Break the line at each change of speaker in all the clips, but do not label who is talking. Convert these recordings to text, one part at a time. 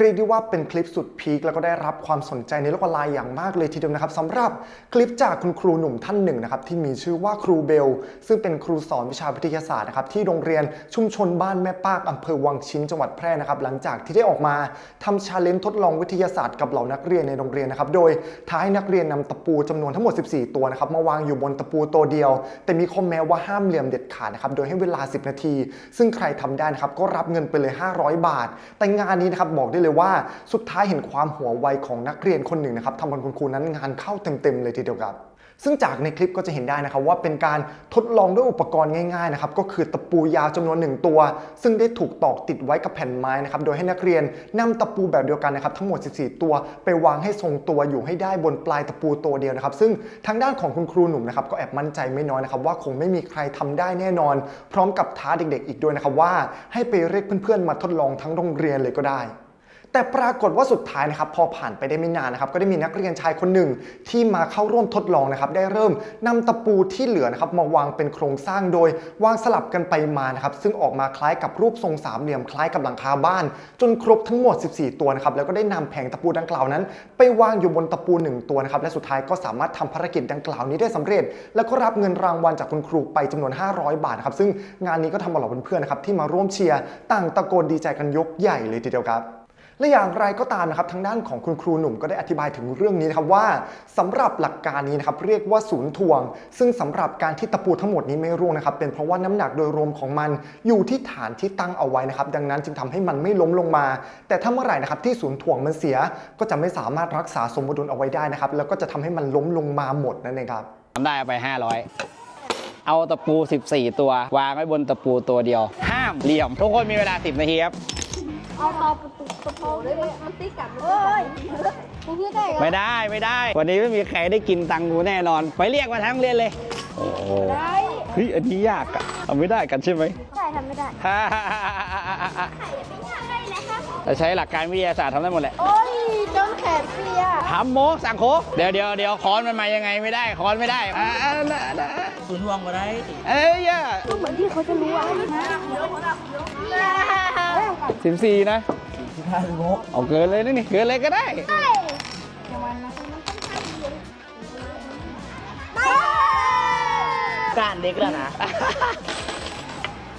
เรียกได้ว่าเป็นคลิปสุดพีคแล้วก็ได้รับความสนใจในโลกออนไลน์อย่างมากเลยทีเดียวนะครับสำหรับคลิปจากคุณครูหนุ่มท่านหนึ่งนะครับที่มีชื่อว่าครูเบล ซึ่งเป็นครูสอนวิชาวิทยาศาสตร์นะครับที่โรงเรียนชุมชนบ้านแม่ปากอำเภอวังชิ้นจังหวัดแพร่นะครับหลังจากที่ได้ออกมาทำชาเลนจ์ทดลองวิทยาศาสตร์กับเหล่านักเรียนในโรงเรียนนะครับโดยท้ายนักเรียนนำตะปูจำนวนทั้งหมด 14 ตัวนะครับมาวางอยู่บนตะปูตัวเดียว แต่มีข้อแม้ว่าห้ามเหลี่ยมเด็ดขาดนะครับโดยให้เวลา 10 นาที ซึ่งใครทำได้นะครับก็รับเงินไปเลย 500 บาท แต่งานนี้นะครับบอกได้เลยว่าสุดท้ายเห็นความหัวไวของนักเรียนคนหนึ่งนะครับทำให้คุณครูนั้นงานเข้าเต็มๆเลยทีเดียวครับซึ่งจากในคลิปก็จะเห็นได้นะครับว่าเป็นการทดลองด้วยอุปกรณ์ง่ายๆนะครับก็คือตะปูยาวจำนวนหนึ่งตัว ซึ่งได้ถูกตอกติดไว้กับแผ่นไม้นะครับโดยให้นักเรียนนำตะปูแบบเดียวกันนะครับทั้งหมด 14 ตัว ไปวางให้ทรงตัวอยู่ให้ได้บนปลายตะปูตัวเดียวนะครับซึ่งทางด้านของคุณครูหนุ่มนะครับก็แอบมั่นใจไม่น้อยนะครับว่าคงไม่มีใครทำได้แน่นอน พร้อมกับท้าเด็กๆ อีกด้วยนะครับว่าให้ไปเรียกเพื่อนๆมาทดลองทั้งโรงเรียนเลยก็ได้ แต่ปรากฏว่าสุดท้ายนะครับพอผ่านไปได้ไม่นานนะครับก็ได้มีนักเรียนชายคนหนึ่งที่มาเข้าร่วมทดลองนะครับได้เริ่มนำตะปูที่เหลือนะครับมาวางเป็นโครงสร้างโดย วางสลับกันไปมานะครับซึ่งออกมาคล้ายกับรูปทรงสามเหลี่ยมคล้ายกับหลังคาบ้าน จนครบทั้งหมด 14 ตัวนะครับแล้วก็ได้นำแผงตะปูดังกล่าวนั้น ไปวางอยู่บนตะปูหนึ่งตัวนะครับและสุดท้ายก็สามารถทำภารกิจดังกล่าวนี้ได้สำเร็จ แล้วก็รับเงินรางวัลจากคุณครูไปจำนวน 500 บาทนะครับซึ่งงานนี้ก็ทำเอาเหล่าเพื่อนๆนะครับที่มาร่วมเชียร์ต่างตะโกนดีใจกันยกใหญ่เลยทีเดียวครับ และอย่างไรก็ตามนะครับทางด้านของคุณครูหนุ่มก็ได้อธิบายถึงเรื่องนี้นะครับว่าสำหรับหลักการนี้นะครับเรียกว่าศูนย์ถ่วง ซึ่งสำหรับการที่ตะปูทั้งหมดนี้ไม่ร่วงนะครับเป็นเพราะว่าน้ำหนักโดยรวมของมันอยู่ที่ฐานที่ตั้งเอาไว้นะครับดังนั้นจึงทำให้มันไม่ล้มลงมา แต่ถ้าเมื่อไหร่นะครับที่ศูนย์ถ่วงมันเสียก็จะไม่สามารถรักษาสมดุลเอาไว้ได้นะครับแล้วก็จะทำให้มันล้มลงมาหมดนั่นเองครับ
ทำได้เอาไป 500เอาตะปู 14 ตัว วางไว้บนตะปูตัวเดียว ห้ามเหลี่ยม ทุกคนมีเวลา 10 นาทีครับ
เอาตอประตูประตูด้วยมันมันตีกลับเอ้ยมึงพี่ได้
ไม่ได้ไม่ได้ วันนี้ไม่มีใครได้กินตังกูแน่นอน ไปเรียกมาทั้งเรียนเลย โอ้โหเฮ้ยอันนี้ยากอะทำไม่ได้กันใช่ไหม
ใช่ทำไม่ได้
ฮ่าฮ่าฮ่าฮ่าฮ่าฮ่า
ไข่ไม่ยากเลยนะครับ
เราใช้หลักการวิทยาศาสตร์ทำได้หมดแหละ
โอ้ยจนแขนเปีย
ทำโมสังโคเดี๋ยวเดี๋ยวเดี๋ยวค้อนมันมายังไงไม่ได้ค้อนไม่ได้อ่าอ่าอ่า
ศูนย์รวมก็ได้
เอ้ยย่า
เหมือนที่เขาจะรู้อะ
สิบสี่นะ
สิบห้าสิบหก
เอาเกินเลยนะนี่เกินเลยก็ได้
การเด็กแล้วนะ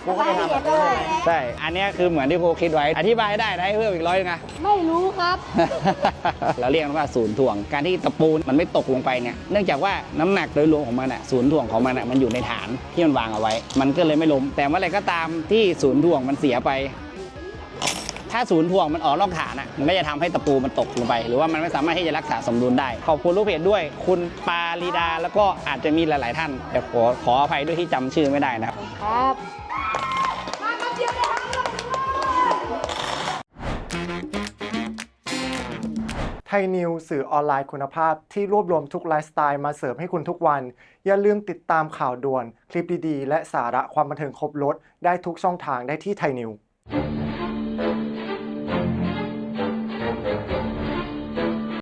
กูก็จะทำแบบนี้เลย
ใช่ อันเนี้ยคือเหมือนที่ครูคิดไว้ อธิบายได้ได้เพิ่มอีกร้อยนึงอะ
ไม่รู้ครับ
เราเรียกมันว่าศูนย์ถ่วง การที่ตะปูมันไม่ตกลงไปเนี่ย เนื่องจากว่าน้ำหนักโดยรวมของมันอะศูนย์ถ่วงของมันอะมันอยู่ในฐานที่มันวางเอาไว้ มันก็เลยไม่ล้ม แต่เมื่อไหรก็ตามที่ศูนย์ถ่วงมันเสียไป ถ้าศูนย์ถ่วงมันออกนอกฐานอะมันก็จะทำให้ตะปูมันตกลงไป หรือว่ามันไม่สามารถที่จะรักษาสมดุลได้ ขอบคุณลูกเพจด้วย คุณปาลีดาแล้วก็อาจจะมีหลาย ๆ ท่าน แต่ขอขออภัยด้วยที่จำชื่อไม่ได้นะครับ
ครับ
ไทยนิวสื่อออนไลน์คุณภาพที่รวบรวมทุกไลฟ์สไตล์มาเสิร์ฟให้คุณทุกวัน อย่าลืมติดตามข่าวด่วน คลิปดี ๆ และสาระความบันเทิงครบรถได้ทุกช่องทางได้ที่ไทยนิว
ค